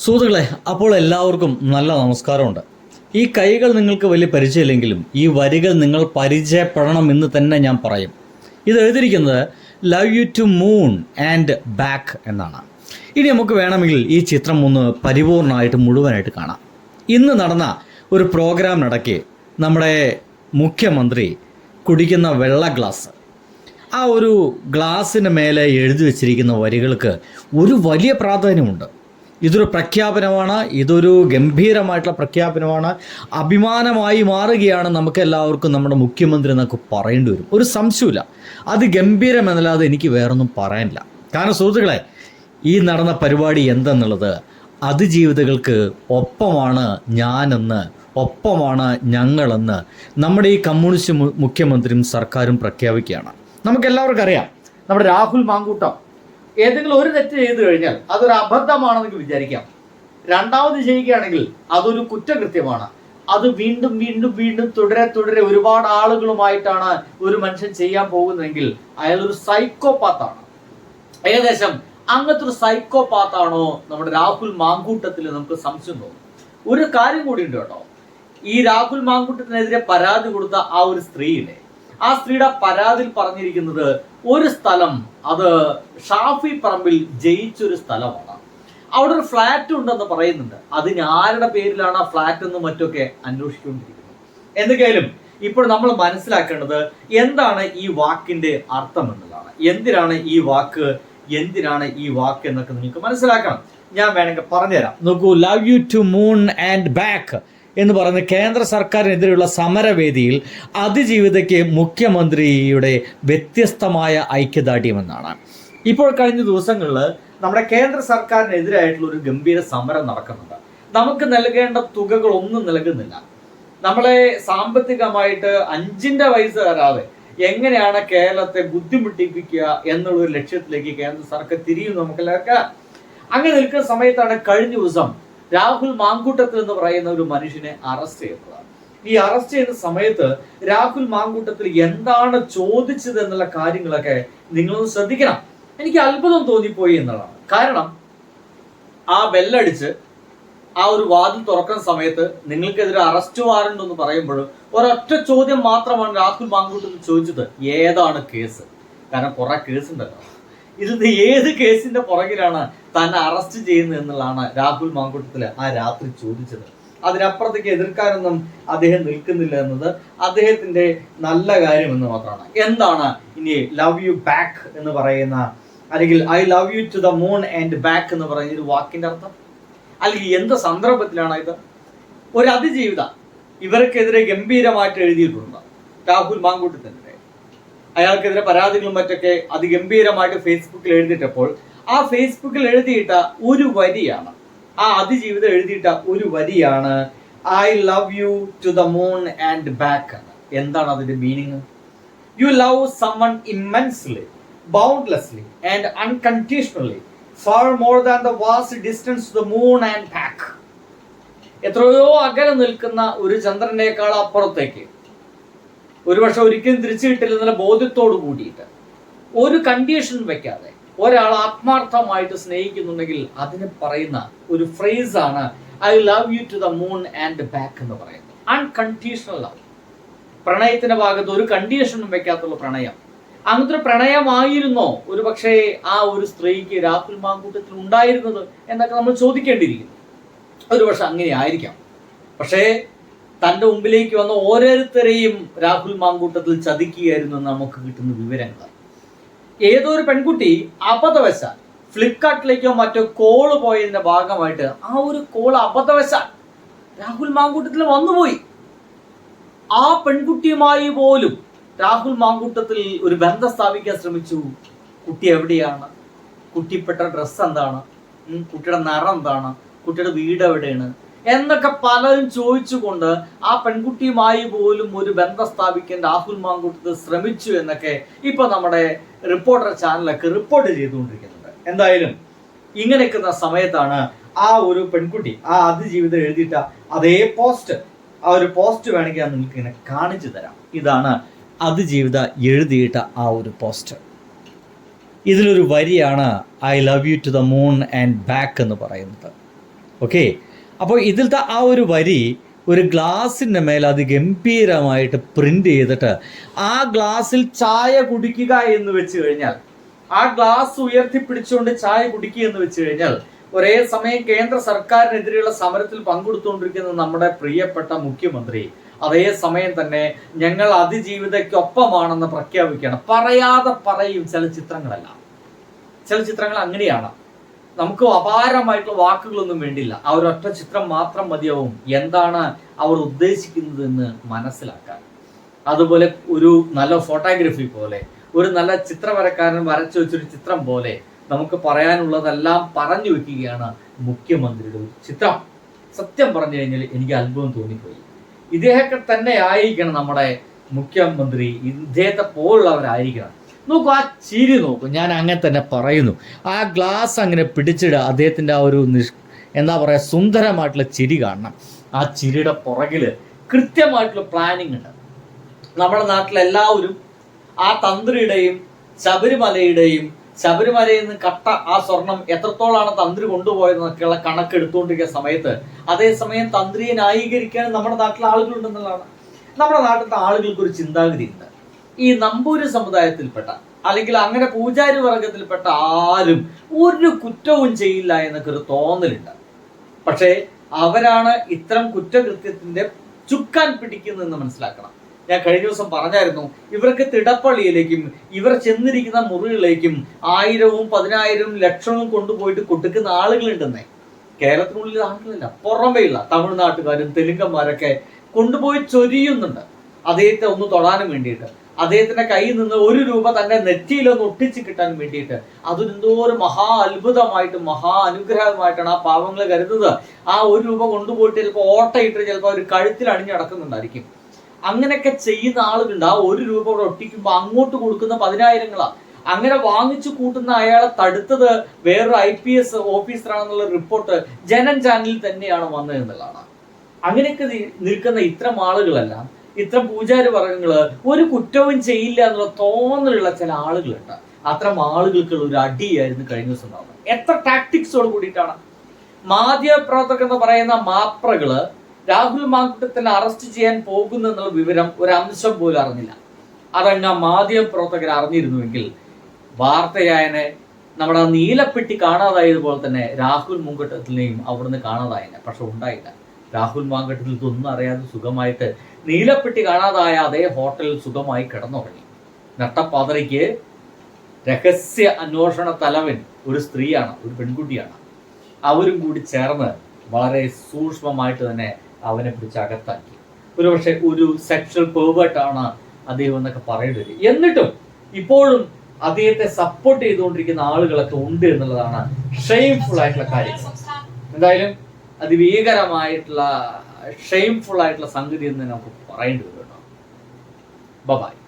സുഹൃത്തുക്കളെ അപ്പോൾ എല്ലാവർക്കും നല്ല നമസ്കാരമുണ്ട്. ഈ കൈകൾ നിങ്ങൾക്ക് വലിയ പരിചയമില്ലെങ്കിലും ഈ വരികൾ നിങ്ങൾ പരിചയപ്പെടണം എന്ന് തന്നെ ഞാൻ പറയും. ഇത് എഴുതിയിരിക്കുന്നത് love you to moon and back എന്നാണ്. ഇനി നമുക്ക് വേണമെങ്കിൽ ഈ ചിത്രം ഒന്ന് പരിപൂർണമായിട്ട് മുഴുവനായിട്ട് കാണാം. ഇന്ന് നടന്ന ഒരു പ്രോഗ്രാം നടക്കി നമ്മുടെ മുഖ്യമന്ത്രി കുടിക്കുന്ന വെള്ള ഗ്ലാസ് ആ ഒരു ഗ്ലാസ്സിന് മേലെ എഴുതി വച്ചിരിക്കുന്ന വരികൾക്ക് ഒരു വലിയ പ്രാധാന്യമുണ്ട്. ഇതൊരു പ്രഖ്യാപനമാണ് ഇതൊരു ഗംഭീരമായിട്ടുള്ള പ്രഖ്യാപനമാണ് അഭിമാനമായി മാറുകയാണ് നമുക്ക് എല്ലാവർക്കും നമ്മുടെ മുഖ്യമന്ത്രി എന്നൊക്കെ പറയേണ്ടി വരും. ഒരു സംശയമില്ല അത് ഗംഭീരം എന്നല്ലാതെ എനിക്ക് വേറൊന്നും പറയാനില്ല. കാരണം സുഹൃത്തുക്കളെ ഈ നടന്ന പരിപാടി എന്തെന്നുള്ളത് അതിജീവിതകൾക്ക് ഒപ്പമാണ് ഞാനെന്ന് ഒപ്പമാണ് ഞങ്ങളെന്ന് നമ്മുടെ ഈ കമ്മ്യൂണിസ്റ്റ് മുഖ്യമന്ത്രിയും സർക്കാരും പ്രഖ്യാപിക്കുകയാണ്. നമുക്ക് എല്ലാവർക്കും അറിയാം നമ്മുടെ രാഹുൽ മാങ്കൂട്ടം ഏതെങ്കിലും ഒരു തെറ്റ് ചെയ്തു കഴിഞ്ഞാൽ അതൊരു അബദ്ധമാണെന്ന് വിചാരിക്കാം. രണ്ടാമത് ചെയ്യുകയാണെങ്കിൽ അതൊരു കുറ്റകൃത്യമാണ്. അത് വീണ്ടും വീണ്ടും വീണ്ടും തുടരെ തുടരെ ഒരുപാട് ആളുകളുമായിട്ടാണ് ഒരു മനുഷ്യൻ ചെയ്യാൻ പോകുന്നതെങ്കിൽ അയാൾ ഒരു സൈക്കോപാത്താണ്. ഏകദേശം അങ്ങനത്തെ ഒരു സൈക്കോപാത്താണോ നമ്മുടെ രാഹുൽ മാങ്കൂട്ടത്തിൽ നമുക്ക് സംശയം തോന്നും. ഒരു കാര്യം കൂടി ഉണ്ട് കേട്ടോ. ഈ രാഹുൽ മാങ്കൂട്ടത്തിനെതിരെ പരാതി കൊടുത്ത ആ ഒരു സ്ത്രീയിലെ ആ സ്ത്രീയുടെ പരാതിയിൽ പറഞ്ഞിരിക്കുന്നത് ഒരു സ്ഥലം അത് ഷാഫി പറമ്പിൽ ജയിച്ചൊരു സ്ഥലമാണ്. അവിടെ ഒരു ഫ്ലാറ്റ് ഉണ്ടെന്ന് പറയുന്നുണ്ട്. അതിന് ആരുടെ പേരിലാണ് ആ ഫ്ലാറ്റ് എന്നും മറ്റൊക്കെ അന്വേഷിച്ചുകൊണ്ടിരിക്കുന്നത്. എന്തൊക്കെയായാലും ഇപ്പോൾ നമ്മൾ മനസ്സിലാക്കേണ്ടത് എന്താണ് ഈ വാക്കിന്റെ അർത്ഥം എന്നുള്ളതാണ്. എന്തിനാണ് ഈ വാക്ക് എന്തിനാണ് ഈ വാക്ക് എന്നൊക്കെ നിങ്ങൾക്ക് മനസ്സിലാക്കണം. ഞാൻ വേണമെങ്കിൽ പറഞ്ഞുതരാം. നോക്കൂ love you to moon and back എന്ന് പറയുന്ന കേന്ദ്ര സർക്കാരിനെതിരെയുള്ള സമരവേദിയിൽ അതിജീവിതയ്ക്ക് മുഖ്യമന്ത്രിയുടെ വ്യത്യസ്തമായ ഐക്യദാർഢ്യമെന്നാണ്. ഇപ്പോൾ കഴിഞ്ഞ ദിവസങ്ങളിൽ നമ്മുടെ കേന്ദ്ര സർക്കാരിനെതിരായിട്ടുള്ള ഒരു ഗംഭീര സമരം നടക്കുന്നുണ്ട്. നമുക്ക് നൽകേണ്ട തുകകൾ ഒന്നും നൽകുന്നില്ല. നമ്മളെ സാമ്പത്തികമായിട്ട് അഞ്ചിന്റെ പൈസ തരാതെ എങ്ങനെയാണ് കേരളത്തെ ബുദ്ധിമുട്ടിപ്പിക്കുക എന്നുള്ള ഒരു ലക്ഷ്യത്തിലേക്ക് കേന്ദ്ര സർക്കാർ തിരിയും നമുക്ക് എല്ലാവർക്കും അങ്ങനെ നിൽക്കുന്ന സമയത്താണ് കഴിഞ്ഞ ദിവസം രാഹുൽ മാങ്കൂട്ടത്തിൽ എന്ന് പറയുന്ന ഒരു മനുഷ്യനെ അറസ്റ്റ് ചെയ്തതാണ് ഈ അറസ്റ്റ് ചെയ്യുന്ന സമയത്ത് രാഹുൽ മാങ്കൂട്ടത്തിൽ എന്താണ് ചോദിച്ചത് എന്നുള്ള കാര്യങ്ങളൊക്കെ നിങ്ങളൊന്ന് ശ്രദ്ധിക്കണം. എനിക്ക് അത്ഭുതം തോന്നിപ്പോയി എന്നുള്ളതാണ് കാരണം ആ ബെല്ലടിച്ച് ആ ഒരു വാതിൽ തുറക്കുന്ന സമയത്ത് നിങ്ങൾക്കെതിരെ അറസ്റ്റ് വാറണ്ട് എന്ന് പറയുമ്പോൾ ഒരൊറ്റ ചോദ്യം മാത്രമാണ് രാഹുൽ മാങ്കൂട്ടത്തിൽ ചോദിച്ചത്. ഏതാണ് കേസ് കാരണം കുറെ കേസ് ഉണ്ടല്ലോ. ഇത് ഏത് കേസിന്റെ പുറകിലാണ് തന്നെ അറസ്റ്റ് ചെയ്യുന്നത് എന്നുള്ളതാണ് രാഹുൽ മാങ്കൂട്ടത്തിൽ ആ രാത്രി ചോദിച്ചത്. അതിനപ്പുറത്തേക്ക് എതിർക്കാനൊന്നും അദ്ദേഹം നിൽക്കുന്നില്ല എന്നത് അദ്ദേഹത്തിന്റെ നല്ല കാര്യം എന്ന് മാത്രമാണ്. എന്താണ് ഇനി ലവ് യു ബാക്ക് എന്ന് പറയുന്ന അല്ലെങ്കിൽ I love you to the moon and back എന്ന് പറയുന്ന ഒരു വാക്കിന്റെ അർത്ഥം? അല്ലെങ്കിൽ എന്ത് സന്ദർഭത്തിലാണ് ഇത്? ഒരു അതിജീവിത ഇവർക്കെതിരെ ഗംഭീരമായിട്ട് എഴുതിയിട്ടുണ്ട് രാഹുൽ മാങ്കൂട്ടത്തിനെതിരെ അയാൾക്കെതിരെ പരാതികളും മറ്റൊക്കെ അതിഗംഭീരമായിട്ട് ഫേസ്ബുക്കിൽ എഴുതിയിട്ടപ്പോൾ ആ ഫേസ്ബുക്കിൽ എഴുതിയിട്ട ഒരു വരിയാണ്. ആ അതിജീവിതം എഴുതിയിട്ട ഒരു വരിയാണ് I love you to the moon and back എന്താണ് അതിന്റെ meaning you love someone immensely boundlessly and unconditionally far more than the vast distance to the moon and back എത്രയോ അകലെ നിൽക്കുന്ന ഒരു ചന്ദ്രനേക്കാൾ അപ്പുറത്തേക്ക് ഒരുപക്ഷെ ഒരിക്കലും തിരിച്ചു കിട്ടില്ല എന്നുള്ള ബോധ്യത്തോട് കൂടിയിട്ട് ഒരു കണ്ടീഷൻ വെക്കാതെ ഒരാൾ ആത്മാർത്ഥമായിട്ട് സ്നേഹിക്കുന്നുണ്ടെങ്കിൽ അതിന് പറയുന്ന ഒരു ഫ്രേസ് ആണ് I love you to the moon and back എന്ന് പറയുന്നത്. അൺകണ്ടീഷണൽ ലവ് പ്രണയത്തിന്റെ ഭാഗത്ത് ഒരു കണ്ടീഷനും വെക്കാത്തുള്ള പ്രണയം. അങ്ങനത്തെ ഒരു പ്രണയമായിരുന്നോ? ഒരു പക്ഷേ ആ ഒരു സ്ത്രീക്ക് രാഹുൽ മാങ്കൂട്ടത്തിൽ ഉണ്ടായിരുന്നത് എന്നൊക്കെ നമ്മൾ ചോദിക്കേണ്ടിയിരിക്കുന്നു. ഒരു പക്ഷെ അങ്ങനെ ആയിരിക്കാം. പക്ഷേ തന്റെ മുമ്പിലേക്ക് വന്ന ഓരോരുത്തരെയും രാഹുൽ മാങ്കൂട്ടത്തിൽ ചതിക്കുകയായിരുന്നു എന്ന് നമുക്ക് കിട്ടുന്ന വിവരങ്ങൾ. ഏതൊരു പെൺകുട്ടി അബദ്ധവശാൽ ഫ്ലിപ്കാർട്ടിലേക്കോ മറ്റോ കോൾ പോയതിന്റെ ഭാഗമായിട്ട് ആ ഒരു കോൾ അബദ്ധവശാൽ രാഹുൽ മാങ്കൂട്ടത്തിൽ വന്നുപോയി. ആ പെൺകുട്ടിയുമായി പോലും രാഹുൽ മാങ്കൂട്ടത്തിൽ ഒരു ബന്ധം സ്ഥാപിക്കാൻ ശ്രമിച്ചു. കുട്ടി എവിടെയാണ്? കുട്ടിപ്പെട്ട ഡ്രസ്സ് എന്താണ്? കുട്ടിയുടെ നിറം എന്താണ്? കുട്ടിയുടെ വീട് എവിടെയാണ്? എന്നൊക്കെ പലരും ചോദിച്ചുകൊണ്ട് ആ പെൺകുട്ടിയുമായി പോലും ഒരു ബന്ധം സ്ഥാപിക്കാൻ രാഹുൽ മാങ്കൂട്ടത്തിൽ ശ്രമിച്ചു എന്നൊക്കെ ഇപ്പൊ നമ്മുടെ റിപ്പോർട്ടർ ചാനലൊക്കെ റിപ്പോർട്ട് ചെയ്തുകൊണ്ടിരിക്കുന്നുണ്ട്. എന്തായാലും ഇങ്ങനെ നിൽക്കുന്ന സമയത്താണ് ആ ഒരു പെൺകുട്ടി ആ അതിജീവിതം എഴുതിയിട്ട അതേ പോസ്റ്റ് ആ ഒരു പോസ്റ്റ് വേണമെങ്കിൽ ഞാൻ നിങ്ങൾക്ക് ഇങ്ങനെ കാണിച്ചു തരാം. ഇതാണ് അതിജീവിത എഴുതിയിട്ട ആ ഒരു പോസ്റ്റ്. ഇതിലൊരു വരിയാണ് I love you to the moon and back എന്ന് പറയുന്നത്. ഓക്കെ അപ്പോൾ ഇതിലത്തെ ആ ഒരു വരി ഒരു ഗ്ലാസിന്റെ മേൽ അത് ഗംഭീരമായിട്ട് പ്രിന്റ് ചെയ്തിട്ട് ആ ഗ്ലാസ്സിൽ ചായ കുടിക്കുക എന്ന് വെച്ച് കഴിഞ്ഞാൽ ആ ഗ്ലാസ് ഉയർത്തിപ്പിടിച്ചുകൊണ്ട് ചായ കുടിക്കുക എന്ന് വെച്ച് കഴിഞ്ഞാൽ ഒരേ സമയം കേന്ദ്ര സർക്കാരിനെതിരെയുള്ള സമരത്തിൽ പങ്കെടുത്തുകൊണ്ടിരിക്കുന്ന നമ്മുടെ പ്രിയപ്പെട്ട മുഖ്യമന്ത്രി അതേ സമയം തന്നെ ഞങ്ങൾ അതിജീവിതയ്ക്കൊപ്പമാണെന്ന് പ്രഖ്യാപിക്കുകയാണ്. പറയാതെ പറയും ചില ചിത്രങ്ങളല്ല. ചില ചിത്രങ്ങൾ അങ്ങനെയാണ്. നമുക്ക് അപാരമായിട്ടുള്ള വാക്കുകളൊന്നും വേണ്ടില്ല. ആ ഒരു ഒറ്റ ചിത്രം മാത്രം മതിയാവും. എന്താണ് അവർ ഉദ്ദേശിക്കുന്നതെന്ന് മനസ്സിലാക്കാൻ. അതുപോലെ ഒരു നല്ല ഫോട്ടോഗ്രാഫി പോലെ ഒരു നല്ല ചിത്രവരക്കാരൻ വരച്ചു വെച്ചൊരു ചിത്രം പോലെ നമുക്ക് പറയാനുള്ളതെല്ലാം പറഞ്ഞു വെക്കുകയാണ് മുഖ്യമന്ത്രിയുടെ ഒരു ചിത്രം. സത്യം പറഞ്ഞു കഴിഞ്ഞാൽ എനിക്ക് അത്ഭുതം തോന്നിപ്പോയി. ഇദ്ദേഹത്തെ തന്നെ ആയിരിക്കണം നമ്മുടെ മുഖ്യമന്ത്രി. ഇദ്ദേഹത്തെ പോലുള്ളവരായിരിക്കണം. നോക്കൂ ആ ചിരി നോക്കൂ. ഞാൻ അങ്ങനെ തന്നെ പറയുന്നു. ആ ഗ്ലാസ് അങ്ങനെ പിടിച്ചിടുക അദ്ദേഹത്തിന്റെ ആ ഒരു നിഷ് എന്താ പറയുക സുന്ദരമായിട്ടുള്ള ചിരി കാണണം. ആ ചിരിയുടെ പുറകിൽ കൃത്യമായിട്ടുള്ള പ്ലാനിങ് ഉണ്ട്. നമ്മുടെ നാട്ടിലെല്ലാവരും ആ തന്ത്രിയുടെയും ശബരിമലയുടെയും ശബരിമലയിൽ നിന്ന് കട്ട ആ സ്വർണം എത്രത്തോളാണ് തന്ത്രി കൊണ്ടുപോയതെന്നൊക്കെയുള്ള കണക്ക് എടുത്തുകൊണ്ടിരിക്കുന്ന സമയത്ത് അതേസമയം തന്ത്രിയെ ന്യായീകരിക്കാൻ നമ്മുടെ നാട്ടിലെ ആളുകളുണ്ടെന്നുള്ളതാണ്. നമ്മുടെ നാട്ടിലത്തെ ആളുകൾക്ക് ഒരു ചിന്താഗതി ഉണ്ട് ഈ നമ്പൂരി സമുദായത്തിൽപ്പെട്ട അല്ലെങ്കിൽ അങ്ങനെ പൂജാരി വർഗത്തിൽപ്പെട്ട ആരും ഒരു കുറ്റവും ചെയ്യില്ല എന്നൊക്കെ ഒരു തോന്നലുണ്ട്. പക്ഷേ അവരാണ് ഇത്തരം കുറ്റകൃത്യത്തിന്റെ ചുക്കാൻ പിടിക്കുന്നതെന്ന് മനസ്സിലാക്കണം. ഞാൻ കഴിഞ്ഞ ദിവസം പറഞ്ഞായിരുന്നു ഇവർക്ക് തിടപ്പള്ളിയിലേക്കും ഇവർ ചെന്നിരിക്കുന്ന മുറികളിലേക്കും ആയിരവും പതിനായിരവും ലക്ഷവും കൊണ്ടുപോയിട്ട് കൊടുക്കുന്ന ആളുകളുണ്ടെന്നേ. കേരളത്തിനുള്ളിൽ ആളുകളില്ല പുറമേയുള്ള തമിഴ്നാട്ടുകാരും തെലുങ്കന്മാരൊക്കെ കൊണ്ടുപോയി ചൊരിയുന്നുണ്ട്. അദ്ദേഹത്തെ ഒന്ന് തൊടാനും വേണ്ടിയിട്ട്. അദ്ദേഹത്തിന്റെ കയ്യിൽ നിന്ന് ഒരു രൂപ തന്റെ നെറ്റിയിലൊന്ന് ഒട്ടിച്ച് കിട്ടാൻ വേണ്ടിയിട്ട് അതൊരെന്തോ ഒരു മഹാ അത്ഭുതമായിട്ട് മഹാ അനുഗ്രഹമായിട്ടാണ് ആ പാവങ്ങൾ കരുതുന്നത്. ആ ഒരു രൂപ കൊണ്ടുപോയിട്ട് ചിലപ്പോൾ ഓട്ടയിട്ട് ചിലപ്പോൾ ഒരു കഴുത്തിൽ അണിഞ്ഞടക്കുന്നുണ്ടായിരിക്കും അങ്ങനെയൊക്കെ ചെയ്യുന്ന ആളുകളുണ്ട്. ആ ഒരു രൂപ അവിടെ ഒട്ടിക്കുമ്പോൾ അങ്ങോട്ട് കൊടുക്കുന്ന പതിനായിരങ്ങളാണ് അങ്ങനെ വാങ്ങിച്ചു കൂട്ടുന്ന അയാളെ തടുത്തത് വേറൊരു ഐ പി എസ് ഓഫീസറാണെന്നുള്ള റിപ്പോർട്ട് ജനൻ ചാനലിൽ തന്നെയാണ് വന്നത് എന്നുള്ളതാണ് അങ്ങനെയൊക്കെ നിൽക്കുന്ന ഇത്തരം ആളുകളെല്ലാം ഇത്തരം പൂജാരി വർഗങ്ങൾ ഒരു കുറ്റവും ചെയ്യില്ല എന്നുള്ള തോന്നലുള്ള ചില ആളുകളുണ്ട്. അത്തരം ആളുകൾക്കുള്ള ഒരു അടിയായിരുന്നു കഴിഞ്ഞ ദിവസം എത്ര ടാക്ടിക്സോട് കൂടിയിട്ടാണ്. മാധ്യമപ്രവർത്തകർ എന്ന് പറയുന്ന മാപ്രകൾ രാഹുൽ മാങ്കുട്ടത്തിനെ അറസ്റ്റ് ചെയ്യാൻ പോകുന്നു എന്നുള്ള വിവരം ഒരു അംശം പോലും അറിഞ്ഞില്ല. അതങ്ങ് മാധ്യമപ്രവർത്തകർ അറിഞ്ഞിരുന്നുവെങ്കിൽ വാർത്തയായനെ നമ്മുടെ നീലപ്പെട്ടി കാണാതായതുപോലെ തന്നെ രാഹുൽ മുങ്കട്ടത്തിനെയും അവിടുന്ന് കാണാതായനെ പക്ഷെ ഉണ്ടായില്ല. രാഹുൽ മാങ്കട്ടത്തിൽ ഇതൊന്നും അറിയാതെ സുഖമായിട്ട് നീലപ്പെട്ടി കാണാതായ അതേ ഹോട്ടലിൽ സുഖമായി കിടന്നുറങ്ങി. നട്ടപ്പാതറയ്ക്ക് രഹസ്യ അന്വേഷണ തലവൻ ഒരു സ്ത്രീയാണ് ഒരു പെൺകുട്ടിയാണ്. അവരും കൂടി ചേർന്ന് വളരെ സൂക്ഷ്മമായിട്ട് തന്നെ അവനെ പിടിച്ച് അകത്താക്കി. ഒരുപക്ഷെ ഒരു സെക്ഷൽ പേർവേർട്ടാണ് അദ്ദേഹം എന്നൊക്കെ പറയേണ്ടി എന്നിട്ടും ഇപ്പോഴും അദ്ദേഹത്തെ സപ്പോർട്ട് ചെയ്തുകൊണ്ടിരിക്കുന്ന ആളുകളൊക്കെ ഉണ്ട് എന്നുള്ളതാണ് ഷെയിംഫുൾ ആയിട്ടുള്ള കാര്യം എന്തായാലും അതിഭീകരമായിട്ടുള്ള ഷെയിംഫുൾ ആയിട്ടുള്ള സംഗതി എന്ന് നമുക്ക് പറയേണ്ടി വരും കേട്ടോ. ബൈ